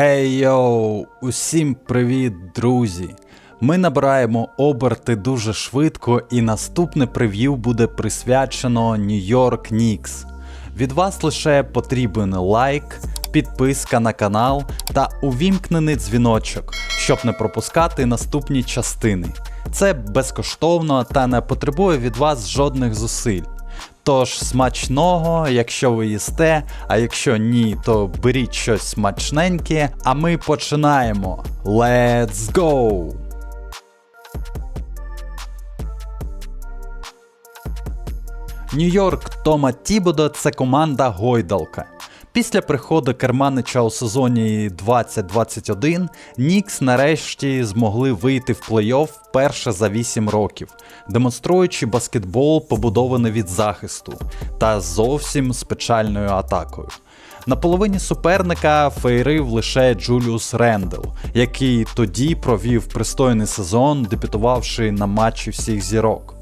Ей усім привіт, друзі! Ми набираємо оберти дуже швидко, і наступне прев'ю буде присвячено Нью-Йорк Нікс. Від вас лише потрібен лайк, підписка на канал та увімкнений дзвіночок, щоб не пропускати наступні частини. Це безкоштовно та не потребує від вас жодних зусиль. Тож смачного, якщо ви їсте, а якщо ні, то беріть щось смачненьке, а ми починаємо. Let's go! Нью-Йорк Тома Тібодо це команда Гойдалка. Після приходу керманича у сезоні 2021 Нікс нарешті змогли вийти в плей-офф вперше за 8 років, демонструючи баскетбол, побудований від захисту, та зовсім з атакою. На половині суперника фейрив лише Джуліус Рендел, який тоді провів пристойний сезон, дебютувавши на матчі всіх зірок.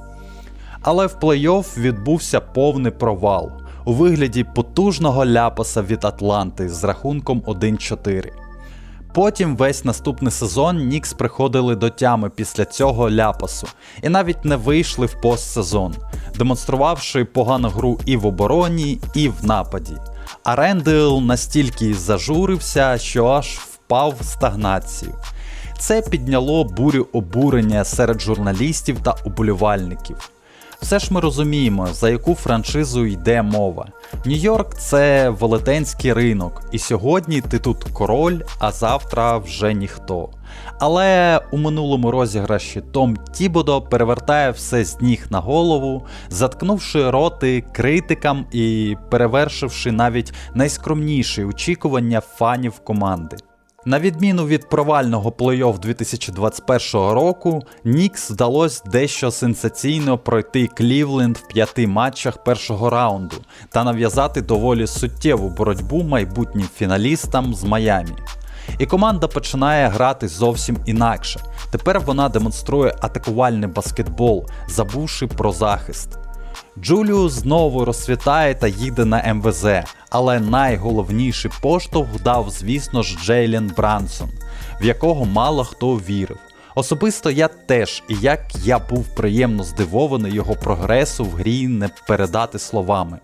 Але в плей-офф відбувся повний провал у вигляді потужного ляпаса від Атланти з рахунком 1-4. Потім весь наступний сезон Нікс приходили до тями після цього ляпасу і навіть не вийшли в постсезон, демонструвавши погану гру і в обороні, і в нападі. А Рендел настільки зажурився, що аж впав в стагнацію. Це підняло бурю обурення серед журналістів та уболівальників. Все ж ми розуміємо, за яку франшизу йде мова. Нью-Йорк це велетенський ринок, і сьогодні ти тут король, а завтра вже ніхто. Але у минулому розіграші Том Тібодо перевертає все з ніг на голову, заткнувши роти критикам і перевершивши навіть найскромніші очікування фанів команди. На відміну від провального плей-офф 2021 року, Нікс вдалося дещо сенсаційно пройти Клівленд в п'яти матчах першого раунду та нав'язати доволі суттєву боротьбу майбутнім фіналістам з Майамі. І команда починає грати зовсім інакше. Тепер вона демонструє атакувальний баскетбол, забувши про захист. Джуліус знову розцвітає та їде на МВЗ, але найголовніший поштовх дав, звісно ж, Джейлен Брансон, в якого мало хто вірив. Особисто я теж, і як я був приємно здивований його прогресу в грі не передати словами.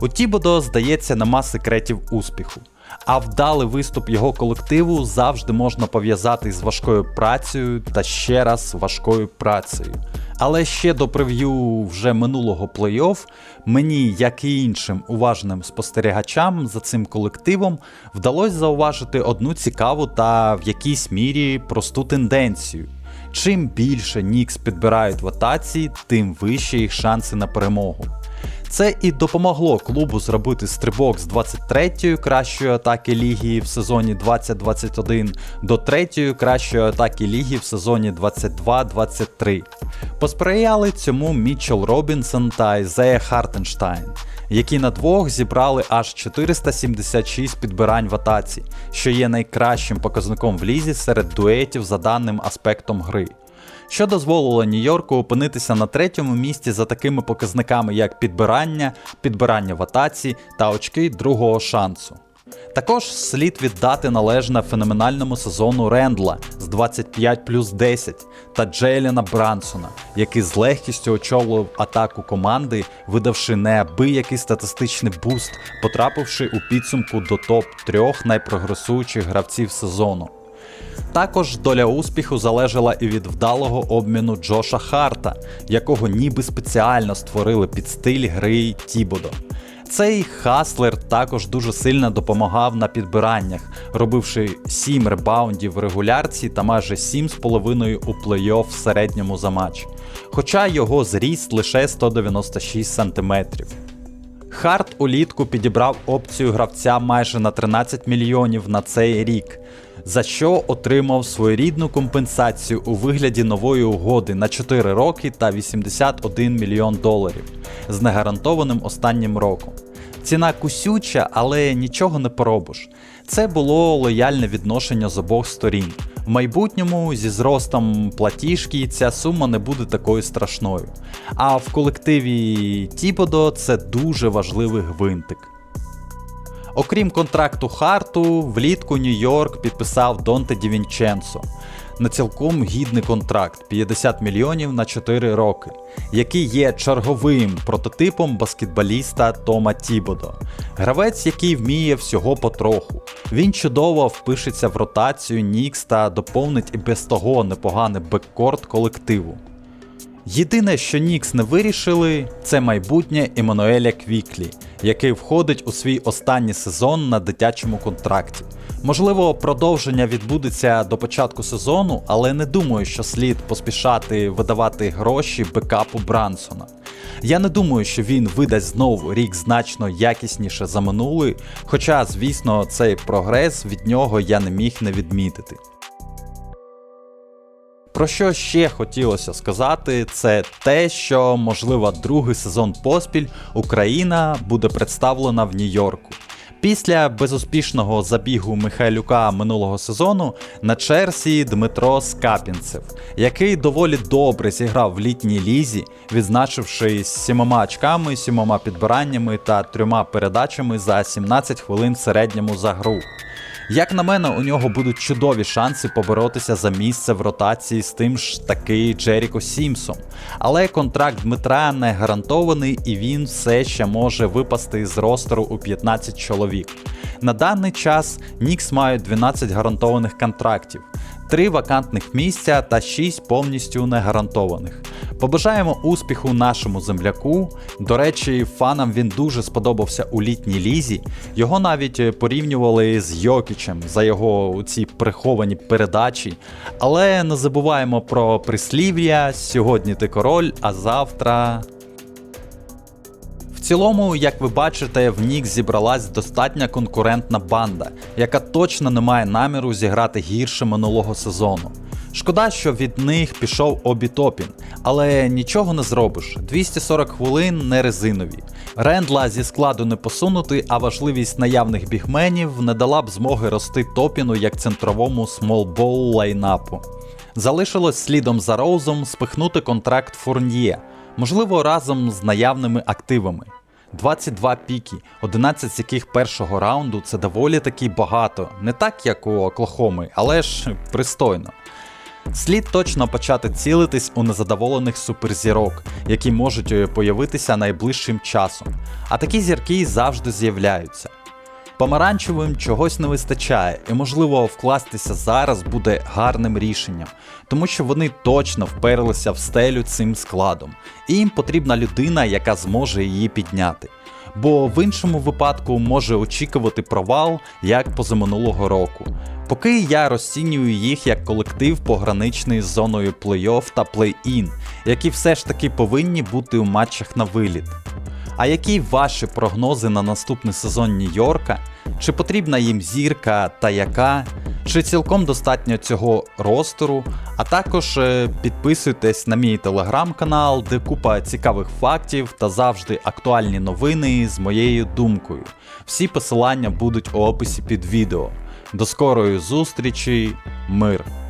У Тібодо, здається, нема секретів успіху, а вдалий виступ його колективу завжди можна пов'язати з важкою працею та ще раз важкою працею. Але ще до прев'ю вже минулого плей-офф мені, як і іншим уважним спостерігачам за цим колективом, вдалося зауважити одну цікаву та в якійсь мірі просту тенденцію. Чим більше Нікс підбирають в атаці, тим вищі їх шанси на перемогу. Це і допомогло клубу зробити стрибок з 23-ї кращої атаки ліги в сезоні 2021 до 3-ї кращої атаки ліги в сезоні 22-23. Посприяли цьому Мітчел Робінсон та Ізея Хартенштайн, які на двох зібрали аж 476 підбирань в атаці, що є найкращим показником в лізі серед дуетів за даним аспектом гри що дозволило Нью-Йорку опинитися на третьому місці за такими показниками, як підбирання, підбирання в атаці та очки другого шансу. Також слід віддати належне феноменальному сезону Рендла з 25 плюс 10 та Джейліна Брансона, який з легкістю очолив атаку команди, видавши неабиякий статистичний буст, потрапивши у підсумку до топ 3 найпрогресуючих гравців сезону. Також доля успіху залежала і від вдалого обміну Джоша Харта, якого ніби спеціально створили під стиль гри Тібодо. Цей хаслер також дуже сильно допомагав на підбираннях, робивши 7 ребаундів в регулярці та майже 7,5 у плей-офф в середньому за матч. Хоча його зріст лише 196 см. Харт улітку підібрав опцію гравця майже на 13 мільйонів на цей рік, за що отримав своєрідну компенсацію у вигляді нової угоди на 4 роки та 81 мільйон доларів з негарантованим останнім роком. Ціна кусюча, але нічого не поробиш. Це було лояльне відношення з обох сторін. В майбутньому зі зростом платіжки ця сума не буде такою страшною. А в колективі Тібодо це дуже важливий гвинтик. Окрім контракту Харту, влітку Нью-Йорк підписав Донте Дівінченцо. На цілком гідний контракт 50 мільйонів на 4 роки, який є черговим прототипом баскетболіста Тома Тібодо. Гравець, який вміє всього потроху. Він чудово впишеться в ротацію Нікс та доповнить і без того непоганий беккорд колективу. Єдине, що Нікс не вирішили, це майбутнє Еммануеля Квіклі, який входить у свій останній сезон на дитячому контракті. Можливо, продовження відбудеться до початку сезону, але не думаю, що слід поспішати видавати гроші бекапу Брансона. Я не думаю, що він видасть знову рік значно якісніше за минулий, хоча, звісно, цей прогрес від нього я не міг не відмітити. Про що ще хотілося сказати, це те, що, можливо, другий сезон поспіль Україна буде представлена в Нью-Йорку. Після безуспішного забігу Михайлюка минулого сезону на черзі Дмитро Скапінцев, який доволі добре зіграв в літній лізі, відзначившись сімома очками, сімома підбираннями та трьома передачами за 17 хвилин середньому за гру. Як на мене, у нього будуть чудові шанси поборотися за місце в ротації з тим ж таки Джеріко Сімсом. Але контракт Дмитра не гарантований і він все ще може випасти з ростеру у 15 чоловік. На даний час Нікс мають 12 гарантованих контрактів. 3 вакантних місця та 6 повністю негарантованих. Побажаємо успіху нашому земляку. До речі, фанам він дуже сподобався у літній лізі. Його навіть е, порівнювали з Йокічем за його ці приховані передачі. Але не забуваємо про прислів'я. Сьогодні ти король, а завтра. Цілому, як ви бачите, в Нік зібралась достатня конкурентна банда, яка точно не має наміру зіграти гірше минулого сезону. Шкода, що від них пішов Обі Топін, але нічого не зробиш. 240 хвилин не резинові. Рендла зі складу не посунути, а важливість наявних бігменів не дала б змоги рости топіну як центровому смолбол лайнапу. Залишилось слідом за Роузом спихнути контракт Фурньє, можливо, разом з наявними активами. 22 піки, 11 з яких першого раунду це доволі таки багато, не так як у Оклахоми, але ж пристойно. Слід точно почати цілитись у незадоволених суперзірок, які можуть е, появитися найближчим часом. А такі зірки завжди з'являються. Помаранчевим чогось не вистачає, і можливо вкластися зараз буде гарним рішенням, тому що вони точно вперлися в стелю цим складом, і їм потрібна людина, яка зможе її підняти. Бо в іншому випадку може очікувати провал як позаминулого року. Поки я розцінюю їх як колектив пограничний з зоною плей-офф та плей-ін, які все ж таки повинні бути у матчах на виліт. А які ваші прогнози на наступний сезон Нью-Йорка? Чи потрібна їм зірка та яка? Чи цілком достатньо цього ростеру? А також е, підписуйтесь на мій телеграм-канал, де купа цікавих фактів та завжди актуальні новини з моєю думкою. Всі посилання будуть у описі під відео. До скорої зустрічі, мир!